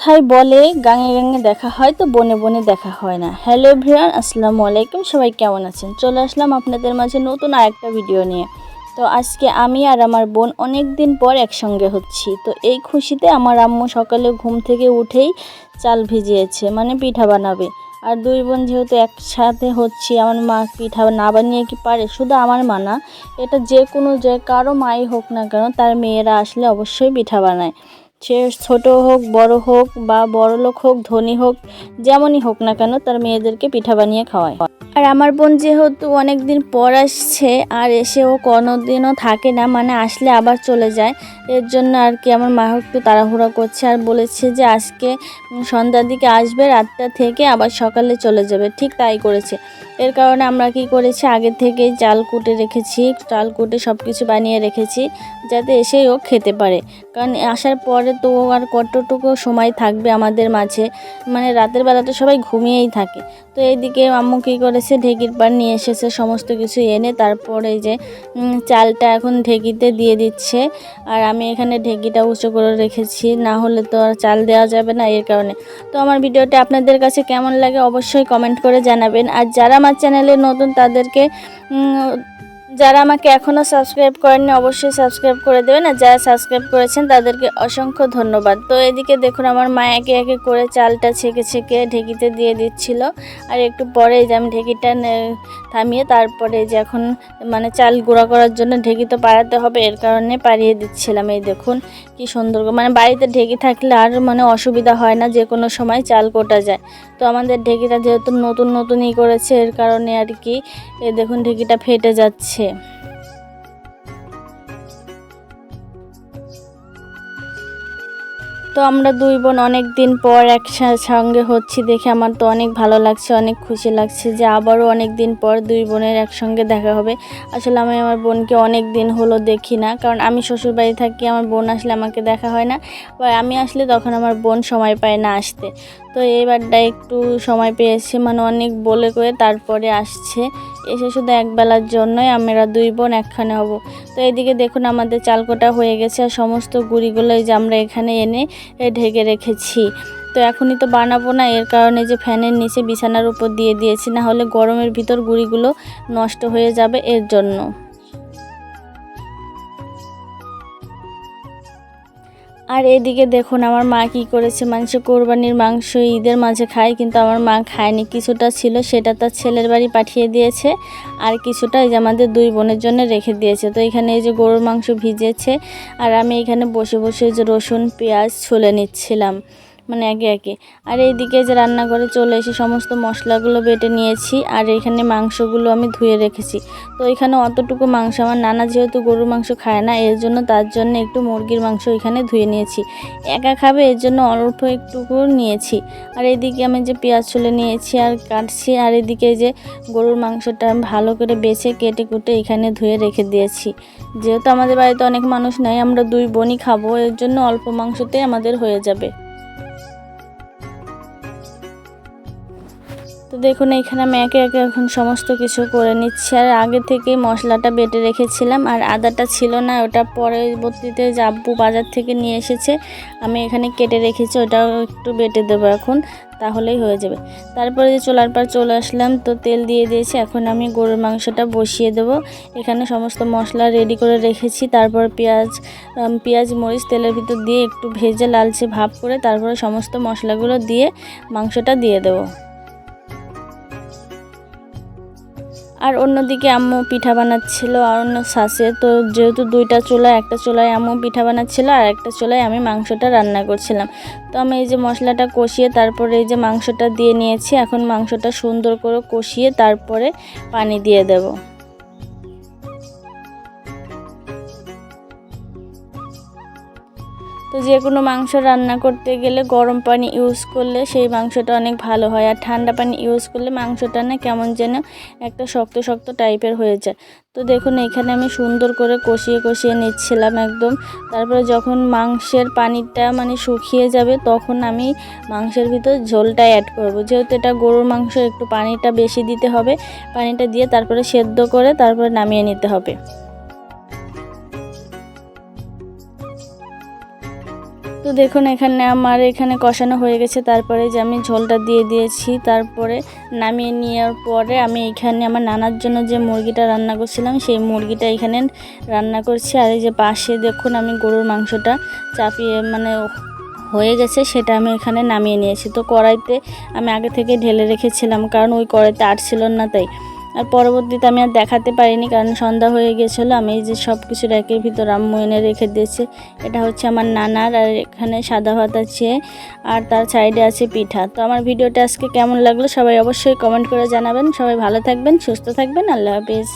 কথায় বলে, গাঙে গাঙে দেখা হয় তো বনে বনে দেখা হয় না। হ্যালো ভিয়ান আসসালামু আলাইকুম। সবাই কেমন আছেন? চলে আসলাম আপনাদের মাঝে নতুন আরেকটা ভিডিও নিয়ে। তো আজকে আমি আর আমার বোন অনেক দিন পর একসঙ্গে হচ্ছি। তো এই খুশিতে আমার আম্মু সকালে ঘুম থেকে উঠেই চাল ভিজিয়েছে মানে পিঠা বানাবে। আর দুই বোন যেহেতু একসাথে হচ্ছি, আমার মা পিঠা না বানিয়ে কি পারে? শুধু আমার মা না, এটা যে কোনো যে কারও মাই হোক না কেন, তার মেয়েরা আসলে অবশ্যই পিঠা বানায়। সে ছোট হোক, বড় হোক বা বড় লোক হোক, ধনী হোক, যেমনই হোক না কেন তার মেয়েদেরকে পিঠা বানিয়ে খাওয়ায়। আর আমার বোন যেহেতু অনেক দিন পর আসছে আর এসে ও কোনোদিনও থাকে না মানে আসলে আবার চলে যায়, এর জন্য আর কি আমার মা একটু তাড়াহুড়া করছে আর বলেছে যে আজকে সন্ধ্যার দিকে আসবে, রাতটা থেকে আবার সকালে চলে যাবে। ঠিক তাই করেছে। এর কারণে আমরা কি করেছি, আগে থেকেই চাল কুটে রেখেছি, চাল কুটে সব কিছু বানিয়ে রেখেছি, যাতে এসেই ও খেতে পারে। কারণ আসার পরে তো আর কতটুকু সময় থাকবে আমাদের মাঝে? মানে রাতের বেলা তো সবাই ঘুমিয়েই থাকে। তো এইদিকে আম্মু কী করেছে? ঢেকির পার নিয়ে এসেছে, সমস্ত কিছু এনে তারপরে যে চালটা এখন ঢেকিতে দিয়ে দিচ্ছে। আর আমি এখানে ঢেকিটা উঁচু করে রেখেছি, না হলে তো আর চাল দেওয়া যাবে না এর কারণে। তো আমার ভিডিওটা আপনাদের কাছে কেমন লাগে অবশ্যই কমেন্ট করে জানাবেন। আর যারা আমার চ্যানেলে নতুন তাদেরকে যারা আমাকে এখনও সাবস্ক্রাইব করেননি, অবশ্যই সাবস্ক্রাইব করে দেবেন। আর যারা সাবস্ক্রাইব করেছেন, তাদেরকে অসংখ্য ধন্যবাদ। তো এদিকে দেখুন, আমার মা একে একে করে চালটা ছেঁকে ছেঁকে ঢেকিতে দিয়ে দিচ্ছিল। আর একটু পরে যে আমি ঢেকিটা থামিয়ে তারপরে যে এখন মানে চাল গুঁড়া করার জন্য ঢেকি তো পাড়াতে হবে, এর কারণে পাড়িয়ে দিচ্ছিলাম। এই দেখুন, কি সুন্দর মানে বাড়িতে ঢেকি থাকলে আর মানে অসুবিধা হয় না, যে কোনো সময় চাল কোটা যায়। তো আমাদের ঢেকিটা যেহেতু নতুন নতুনই করেছে, এর কারণে আর কি, এ দেখুন ঢেকিটা ফেটে যাচ্ছে। তো আমরা দুই বোন অনেক দিন পর একসঙ্গে হচ্ছি দেখে আমার তো অনেক ভালো লাগছে, অনেক খুশি লাগছে যে আবারও অনেক দিন পর দুই বোনের একসঙ্গে দেখা হবে। আসলে আমি আমার বোনকে অনেক দিন হলো দেখি না, কারণ আমি শ্বশুরবাড়ি থাকি, আমার বোন আসলে আমাকে দেখা হয় না। বা আমি আসলে তখন আমার বোন সময় পায় না আসতে। তো এবারটা একটু সময় পেয়েছে মানে অনেক বলে করে তারপরে আসছে। এসে শুধু একবেলার জন্যই আমরা দুই বোন একখানে হব। তো এদিকে দেখুন আমাদের চালকোটা হয়ে গেছে আর সমস্ত গুড়িগুলো যে আমরা এখানে এনে ঢেকে রেখেছি। তো এখনই তো বানাবো না, এর কারণে যে ফ্যানের নিচে বিছানার উপর দিয়ে দিয়েছি, না হলে গরমের ভিতর গুড়িগুলো নষ্ট হয়ে যাবে এর জন্য। আর এদিকে দেখুন, আমার মা কি করেছে? মাংস, কোরবানির মাংস ঈদের মাঝে খায়, কিন্তু আমার মা খায়নি। কিছুটা ছিল, সেটা তার ছেলের বাড়ি পাঠিয়ে দিয়েছে। আর কিছুটা এই যে আমাদের দুই বোনের জন্য রেখে দিয়েছে। তো এখানে এই যে গরুর মাংস ভিজেছে, আর আমি এখানে বসে বসে যে রসুন, পেঁয়াজ ছুলে নিচ্ছিলাম। মানে একে একে। আর এইদিকে যে রান্নাঘরে চলে এসে সমস্ত মশলাগুলো বেটে নিয়েছি, আর এখানে মাংসগুলো আমি ধুয়ে রেখেছি। তো এখানে অতটুকু মাংস, আমার নানা যেহেতু গরুর মাংস খায় না, এর জন্য তার জন্য একটু মুরগির মাংস এখানে ধুয়ে নিয়েছি। একা খাবে, এর জন্য অল্প একটুকু নিয়েছি। আর এদিকে আমি যে পেঁয়াজ ছুলে নিয়েছি আর কাটছি, আর এদিকে যে গরুর মাংসটা ভালো করে বেছে, কেটে কুটে এখানে ধুয়ে রেখে দিয়েছি। যেহেতু আমাদের বাড়িতে অনেক মানুষ নাই আমরা দুই বোনই খাব, এর জন্য অল্প মাংসতেই আমাদের হয়ে যাবে। তো দেখুন, এখানে আমি একে একে এখন সমস্ত কিছু করে নিচ্ছি। আর আগে থেকেই মশলাটা বেটে রেখেছিলাম, আর আদাটা ছিল না, ওটা পরবর্তীতে যে আব্বু বাজার থেকে নিয়ে এসেছে। আমি এখানে কেটে রেখেছি, ওটাও একটু বেটে দেবো এখন, তাহলেই হয়ে যাবে। তারপরে যে চোলার পর চলে আসলাম, তো তেল দিয়ে দিয়েছি, এখন আমি গরুর মাংসটা বসিয়ে দেবো। এখানে সমস্ত মশলা রেডি করে রেখেছি, তারপর পেঁয়াজ পেঁয়াজ, মরিচ তেলের ভিতর দিয়ে একটু ভেজে লালচে ভাব করে তারপরে সমস্ত মশলাগুলো দিয়ে মাংসটা দিয়ে দেবো। আর অন্যদিকে আম্মু পিঠা বানাচ্ছিল আর অন্য শাসে তো যেহেতু দুইটা চুলা একটা চুলায় আম্মু পিঠা বানাচ্ছিল আর একটা চুলায় আমি মাংসটা রান্না করছিলাম। তো আমি এই যে মশলাটা কষিয়ে তারপরে এই যে মাংসটা দিয়ে নিয়েছি, এখন মাংসটা সুন্দর করে কষিয়ে তারপরে পানি দিয়ে দেবো। তো যে কোনো মাংস রান্না করতে গেলে গরম পানি ইউজ করলে সেই মাংসটা অনেক ভালো হয়। আর ঠান্ডা পানি ইউজ করলে মাংসটা না কেমন যেন একটা শক্ত শক্ত টাইপের হয়ে যায়। তো দেখুন, এখানে আমি সুন্দর করে কষিয়ে কষিয়ে নিচ্ছিলাম একদম। তারপরে যখন মাংসের পানিটা মানে শুকিয়ে যাবে, তখন আমি মাংসের ভিতর ঝোলটা অ্যাড করব। যেহেতু এটা গরুর মাংস, একটু পানিটা বেশি দিতে হবে। পানিটা দিয়ে তারপরে সেদ্ধ করে তারপরে নামিয়ে নিতে হবে। তো দেখুন, এখানে আমার এখানে কষানো হয়ে গেছে। তারপরে যে আমি ঝোলটা দিয়ে দিয়েছি, তারপরে নামিয়ে নেওয়ার পরে আমি এখানে আমার নানার জন্য যে মুরগিটা রান্না করছিলাম, সেই মুরগিটা এখানে রান্না করছি। আর এই যে পাশে দেখুন, আমি গরুর মাংসটা চাপিয়ে মানে হয়ে গেছে, সেটা আমি এখানে নামিয়ে নিয়েছি। তো কড়াইতে আমি আগে থেকে ঢেলে রেখেছিলাম, কারণ ওই কড়াইতে আর ছিল না তাই। আর পরবর্তীতে আমি আর দেখাতে পারিনি, কারণ সন্ধ্যা হয়ে গেছিল। আমি এই যে সব কিছু র্যাকের ভিতর আম্মু এনে রেখে দিয়েছি। এটা হচ্ছে আমার নানার, আর এখানে সাদা ভাত আছে, আর তার সাইডে আছে পিঠা। তো আমার ভিডিওটা আজকে কেমন লাগল সবাই অবশ্যই কমেন্ট করে জানাবেন। সবাই ভালো থাকবেন, সুস্থ থাকবেন। আল্লাহ হাফিজ।